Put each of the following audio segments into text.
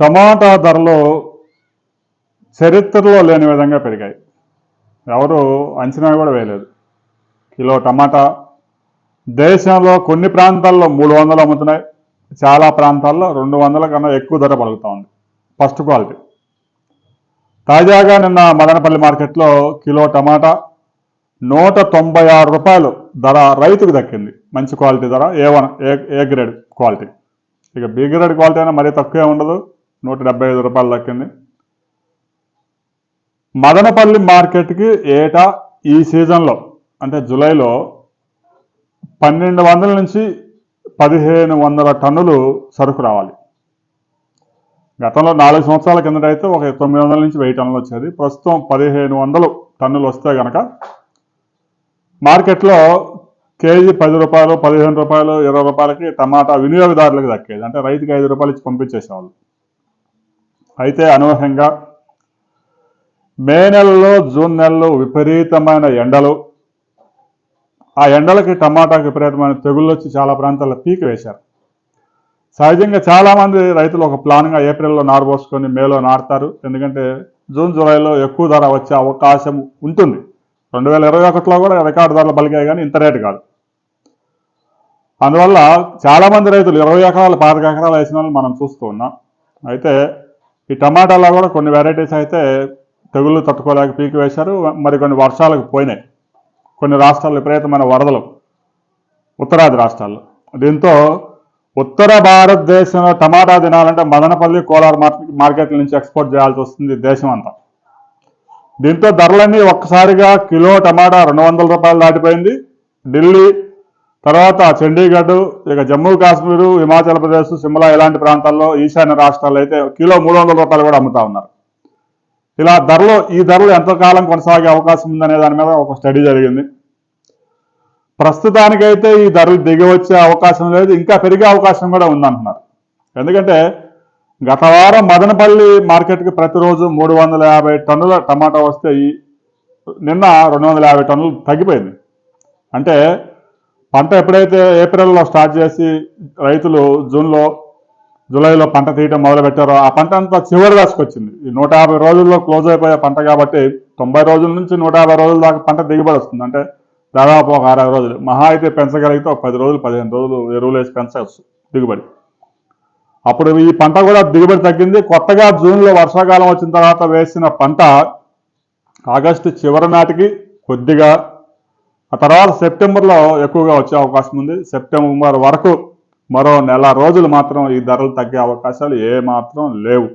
టమాటా ధరలు చరిత్రలో లేని విధంగా పెరిగాయి. ఎవరు అంచనా కూడా వేయలేదు. కిలో టమాటా దేశంలో కొన్ని ప్రాంతాల్లో మూడు వందలు అమ్ముతున్నాయి. చాలా ప్రాంతాల్లో రెండు వందల కన్నా ఎక్కువ ధర పలుకుతా ఉంది. First quality. తాజాగా నిన్న మదనపల్లి మార్కెట్లో కిలో టమాటా నూట తొంభై ఆరు రూపాయలు ధర రైతుకు దక్కింది. మంచి క్వాలిటీ ధర A one A A grade quality. ఇక బి గ్రేడ్ క్వాలిటీ అయినా మరీ తక్కువే ఉండదు. నూట డెబ్బై ఐదు రూపాయలు దక్కింది. మదనపల్లి మార్కెట్కి ఏటా ఈ సీజన్లో అంటే జూలైలో పన్నెండు వందల నుంచి పదిహేను వందల టన్నులు సరుకు రావాలి. గతంలో నాలుగు సంవత్సరాల కిందట అయితే ఒక తొమ్మిది వందల నుంచి వెయ్యి టన్నులు వచ్చేది. ప్రస్తుతం పదిహేను వందలు టన్నులు వస్తే కనుక మార్కెట్లో కేజీ పది రూపాయలు పదిహేను రూపాయలు ఇరవై రూపాయలకి టమాటా వినియోగదారులకు దక్కేది. అంటే రైతుకి ఐదు రూపాయలు ఇచ్చి పంపించేసేవాళ్ళు. అయితే అనూహ్యంగా మే నెలలో జూన్ నెలలో విపరీతమైన ఎండలు. ఆ ఎండలకి టమాటాకి విపరీతమైన తెగుళ్ళు వచ్చి చాలా ప్రాంతాల్లో పీక్ వేశారు. సహజంగా చాలామంది రైతులు ఒక ప్లాన్గా ఏప్రిల్లో నారు పోసుకొని మేలో నాడతారు ఎందుకంటే జూన్ జూలైలో ఎక్కువ ధర వచ్చే అవకాశం ఉంటుంది. రెండు వేల ఇరవై ఒకటిలో కూడా రికార్డు ధరలు పలికాయి కానీ ఇంత రేటు కాదు. అందువల్ల చాలామంది రైతులు ఇరవై ఎకరాలు పాతిక ఎకరాలు వేసిన వాళ్ళు మనం చూస్తూ ఉన్నాం. అయితే ఈ టమాటాలో కూడా కొన్ని వెరైటీస్ అయితే తెగుళ్ళు తట్టుకోలేక పీకి వేశారు. మరి కొన్ని వర్షాలకు పోయినాయి. కొన్ని రాష్ట్రాలు విపరీతమైన వరదలు. ఉత్తరాది రాష్ట్రాల్లో. దీంతో ఉత్తర భారతదేశంలో టమాటా తినాలంటే మదనపల్లి కోలార్ మార్కెట్ మార్కెట్ల నుంచి ఎక్స్పోర్ట్ చేయాల్సి వస్తుంది దేశం అంతా. దీంతో ధరలన్నీ ఒక్కసారిగా కిలో టమాటా రెండు వందల రూపాయలు దాటిపోయింది. ఢిల్లీ తర్వాత చండీగఢ్ ఇక జమ్మూ కాశ్మీరు హిమాచల్ ప్రదేశ్ సిమ్లా ఇలాంటి ప్రాంతాల్లో ఈశాన్య రాష్ట్రాల్లో అయితే కిలో మూడు వందల రూపాయలు కూడా అమ్ముతా ఉన్నారు. ఇలా ధరలు ఈ ధరలు ఎంతకాలం కొనసాగే అవకాశం ఉందనే దాని మీద ఒక స్టడీ జరిగింది. ప్రస్తుతానికైతే ఈ ధరలు దిగి వచ్చే అవకాశం లేదు ఇంకా పెరిగే అవకాశం కూడా ఉందంటున్నారు. ఎందుకంటే గత వారం మదనపల్లి మార్కెట్కి ప్రతిరోజు మూడు వందల యాభై టన్నుల టమాటా వస్తే నిన్న రెండు వందల యాభై టన్నులు తగ్గిపోయింది. అంటే పంట ఎప్పుడైతే ఏప్రిల్లో స్టార్ట్ చేసి రైతులు జూన్లో జూలైలో పంట తీయటం మొదలుపెట్టారో ఆ పంట అంతా చివరి దాచుకొచ్చింది ఈ నూట యాభై రోజుల్లో క్లోజ్ అయిపోయే పంట కాబట్టి తొంభై రోజుల నుంచి నూట యాభై రోజుల దాకా పంట దిగుబడి వస్తుంది. అంటే దాదాపు ఒక అరవై రోజులు. మహా అయితే పెంచగలిగితే ఒక పది రోజులు పదిహేను రోజులు ఎరువులు వేసి పెంచవచ్చు దిగుబడి. అప్పుడు ఈ పంట కూడా దిగుబడి తగ్గింది. కొత్తగా జూన్లో వర్షాకాలం వచ్చిన తర్వాత వేసిన పంట ఆగస్టు చివరి నాటికి కొద్దిగా ఆ తర్వాత సెప్టెంబర్లో ఎక్కువగా వచ్చే అవకాశం ఉంది. సెప్టెంబర్ వరకు మరో నెల రోజులు మాత్రం ఈ ధరలు తగ్గే అవకాశాలు ఏ మాత్రం లేవు.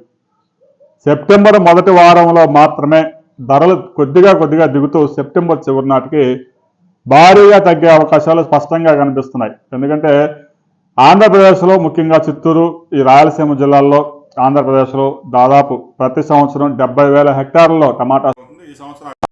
సెప్టెంబర్ మొదటి వారంలో మాత్రమే ధరలు కొద్దిగా కొద్దిగా దిగుతూ సెప్టెంబర్ చివరి నాటికి భారీగా తగ్గే అవకాశాలు స్పష్టంగా కనిపిస్తున్నాయి. ఎందుకంటే ఆంధ్రప్రదేశ్లో ముఖ్యంగా చిత్తూరు ఈ రాయలసీమ జిల్లాల్లో ఆంధ్రప్రదేశ్లో దాదాపు ప్రతి సంవత్సరం డెబ్బై వేల హెక్టార్లలో టమాటా ఈ సంవత్సరం